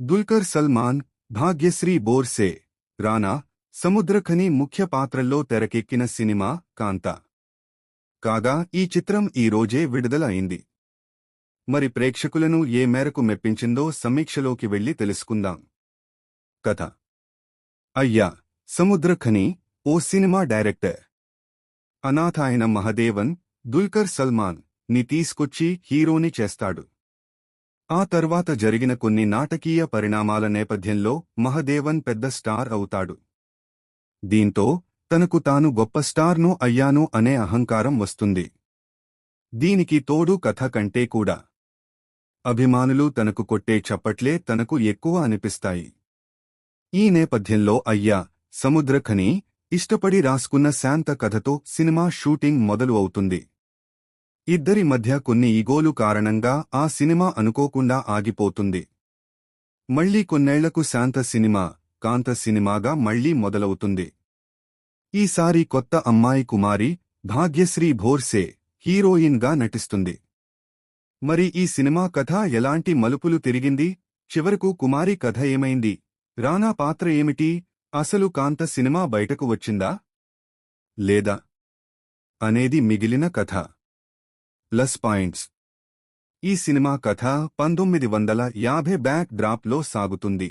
దుల్కర్ సల్మాన్ భాగ్యశ్రీ బోర్సే రానా సముద్రఖని ముఖ్య పాత్రల్లో తెరకెక్కిన సినిమా కాంత. కాగా ఈ చిత్రం ఈ రోజే విడుదల అయింది మరి ప్రేక్షకులను ఏ మేరకు మెప్పించిందో సమీక్షలోకి వెళ్ళి తెలుసుకుందాం. కథ. అయ్యా సముద్రఖని ఓ సినిమా డైరెక్టర్. అనాథ అయిన మహదేవన్ దుల్కర్ సల్మాన్ని తీసుకొచ్చి హీరోని చేస్తాడు. ఆ తర్వాత జరిగిన కొన్ని నాటకీయ పరిణామాల నేపథ్యంలో మహదేవన్ పెద్ద స్టార్ అవుతాడు. దీంతో తనకు తాను గొప్ప స్టార్ను అయ్యాను అనే అహంకారం వస్తుంది. దీనికి తోడు కథ కంటే కూడా. అభిమానులు తనకు కొట్టే చప్పట్లే తనకు ఎక్కువ అనిపిస్తాయి. ఈ నేపథ్యంలో అయ్యా సముద్రఖని ఇష్టపడి రాసుకున్న శాంత కథతో సినిమా షూటింగ్ మొదలు అవుతుంది ఇద్దరి మధ్య కొన్ని ఈగోలు కారణంగా ఆ సినిమా అనుకోకుండా ఆగిపోతుంది. మళ్ళీ కొన్నేళ్ళకు శాంత సినిమా కాంత సినిమాగా మళ్ళీ మొదలవుతుంది. ఈసారి కొత్త అమ్మాయి కుమారి భాగ్యశ్రీ భోర్సే హీరోయిన్గా నటిస్తుంది. మరి ఈ సినిమా కథ ఎలాంటి మలుపులు తిరిగింది? చివరకు కుమారి కథ ఏమైంది? రానా పాత్ర ఏమిటి? అసలు కాంత సినిమా బయటకు వచ్చిందా? లేదా? అనేది మిగిలిన కథ. Plus points. ఈ సినిమా కథ పంతొమ్మిది వందల యాభై బ్యాక్ డ్రాప్లో సాగుతుంది.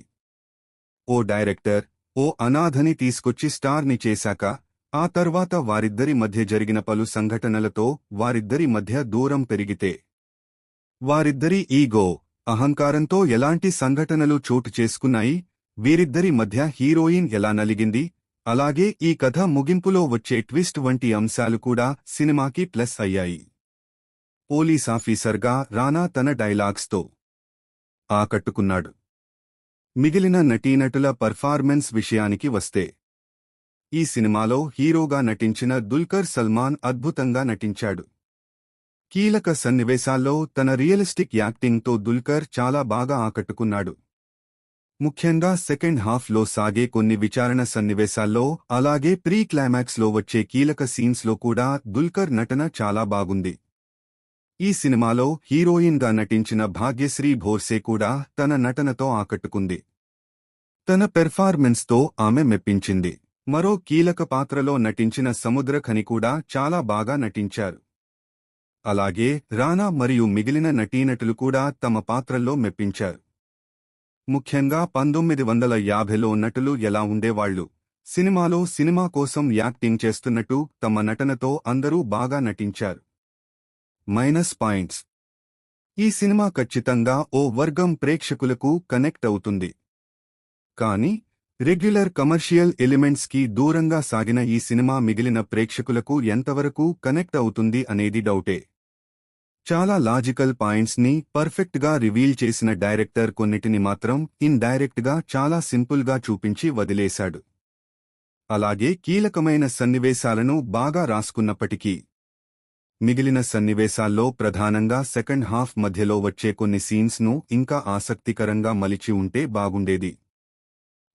ఓ డైరెక్టర్ ఓ అనాథని తీసుకొచ్చి స్టార్ని చేశాక ఆ తర్వాత వారిద్దరి మధ్య జరిగిన పలు సంఘటనలతో వారిద్దరి మధ్య దూరం పెరిగితే. వారిద్దరి ఈగో అహంకారంతో ఎలాంటి సంఘటనలు చోటు చేసుకున్నాయి వీరిద్దరి మధ్య హీరోయిన్ ఎలా నలిగింది అలాగే ఈ కథ ముగింపులో వచ్చే ట్విస్ట్ వంటి అంశాలు కూడా సినిమాకి ప్లస్ అయ్యాయి. పోలీస్ ఆఫీసర్గా రానా తన డైలాగ్స్తో ఆకట్టుకున్నాడు. మిగిలిన నటీనటుల పర్ఫార్మెన్స్ విషయానికి వస్తే ఈ సినిమాలో హీరోగా నటించిన దుల్కర్ సల్మాన్ అద్భుతంగా నటించాడు. కీలక సన్నివేశాల్లో తన రియలిస్టిక్ యాక్టింగ్తో దుల్కర్ చాలా బాగా ఆకట్టుకున్నాడు. ముఖ్యంగా సెకండ్ హాఫ్లో సాగే కొన్ని విచారణ సన్నివేశాల్లో అలాగే ప్రీ క్లైమాక్స్లో వచ్చే కీలక సీన్స్లో కూడా దుల్కర్ నటన చాలా బాగుంది. ఈ సినిమాలో హీరోయిన్గా నటించిన భాగ్యశ్రీ భోర్సే కూడా తన నటనతో ఆకట్టుకుంది. తన పెర్ఫార్మెన్స్తో ఆమె మెప్పించింది. మరో కీలక పాత్రలో నటించిన సముద్రఖని కూడా చాలా బాగా నటించారు. అలాగే రానా మరియు మిగిలిన నటీనటులు కూడా తమ పాత్రల్లో మెప్పించారు. ముఖ్యంగా పంతొమ్మిది వందల యాభైలో నటులు ఎలా ఉండేవాళ్ళు సినిమాలో సినిమా కోసం యాక్టింగ్ చేస్తున్నట్టు తమ నటనతో అందరూ బాగా నటించారు. Minus points. ఈ సినిమా ఖచ్చితంగా ఓ వర్గం ప్రేక్షకులకు కనెక్ట్ అవుతుంది. కానీ రెగ్యులర్ కమర్షియల్ ఎలిమెంట్స్కి దూరంగా సాగిన ఈ సినిమా మిగిలిన ప్రేక్షకులకు ఎంతవరకు కనెక్ట్ అవుతుంది అనేది డౌటే. చాలా లాజికల్ పాయింట్స్ని పర్ఫెక్ట్గా రివీల్ చేసిన డైరెక్టర్ కొన్నిటిని మాత్రం ఇన్ డైరెక్ట్గా చాలా సింపుల్గా చూపించి వదిలేశాడు. అలాగే కీలకమైన సన్నివేశాలను బాగా రాసుకున్నప్పటికీ మిగిలిన సన్నివేశాల్లో ప్రధానంగా సెకండ్ హాఫ్ మధ్యలో వచ్చే కొన్ని సీన్స్ను ఇంకా ఆసక్తికరంగా మలిచి ఉంటే బాగుండేది.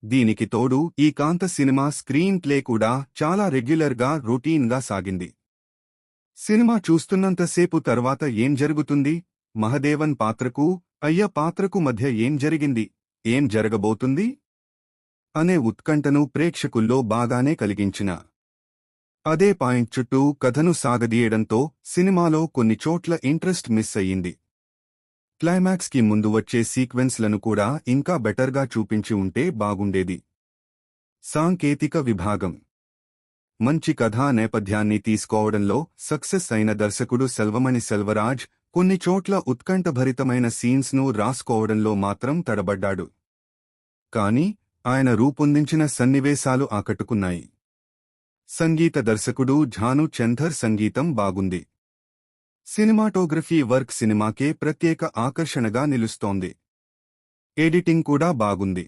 దీనికి తోడు ఈ కాంత సినిమా స్క్రీన్ ప్లే కూడా చాలా రెగ్యులర్గా రొటీన్గా సాగింది. సినిమా చూస్తున్నంతసేపు తర్వాత ఏం జరుగుతుంది? మహదేవన్ పాత్రకు అయ్య పాత్రకు మధ్య ఏం జరిగింది? ఏం జరగబోతుంది? అనే ఉత్కంఠను ప్రేక్షకుల్లో బాగానే కలిగించిన అదే పాయింట్ చుట్టూ కథను సాగదీయడంతో సినిమాలో కొన్ని చోట్ల ఇంట్రెస్ట్ మిస్ అయ్యింది. క్లైమాక్స్కి ముందు వచ్చే సీక్వెన్స్లను కూడా ఇంకా బెటర్గా చూపించి ఉంటే బాగుండేది. సాంకేతిక విభాగం. మంచి కథా నేపథ్యాన్ని తీసుకోవడంలో సక్సెస్ అయిన దర్శకుడు సెల్వమణి సెల్వరాజ్ కొన్ని చోట్ల ఉత్కంఠభరితమైన సీన్స్ను రాసుకోవడంలో మాత్రం తడబడ్డాడు. కాని ఆయన రూపొందించిన సన్నివేశాలు ఆకట్టుకున్నాయి. సంగీత దర్శకుడు ఝాను చంధర్ సంగీతం బాగుంది. సినిమాటోగ్రఫీ వర్క్ సినిమాకే ప్రత్యేక ఆకర్షణగా నిలుస్తోంది. ఎడిటింగ్ కూడా బాగుంది.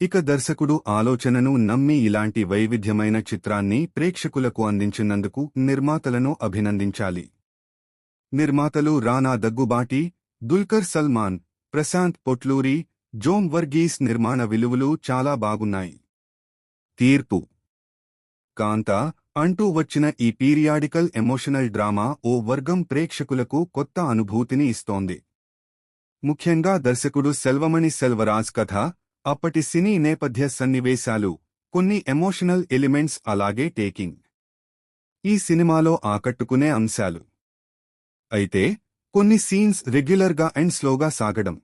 ఇక దర్శకుడు ఆలోచనను నమ్మి ఇలాంటి వైవిధ్యమైన చిత్రాన్ని ప్రేక్షకులకు అందించినందుకు నిర్మాతలను అభినందించాలి. నిర్మాతలు రానా దగ్గుబాటి దుల్కర్ సల్మాన్ ప్రశాంత్ పొట్లూరి జోమ్ వర్గీస్ నిర్మాణ విలువలు చాలా బాగున్నాయి. తీర్పు కాంత అంటూ వచ్చిన ఈ పీరియాడికల్ ఎమోషనల్ డ్రామా ఓ వర్గం ప్రేక్షకులకు కొత్త అనుభూతిని ఇస్తోంది. ముఖ్యంగా దర్శకుడు సెల్వమణి సెల్వరాజ్ కథ అప్పటి సినీ నేపథ్య సన్నివేశాలు కొన్ని ఎమోషనల్ ఎలిమెంట్స్ అలాగే టేకింగ్. ఈ సినిమాలో ఆకట్టుకునే అంశాలు. అయితే కొన్ని సీన్స్ రెగ్యులర్గా అండ్ స్లోగా సాగడం.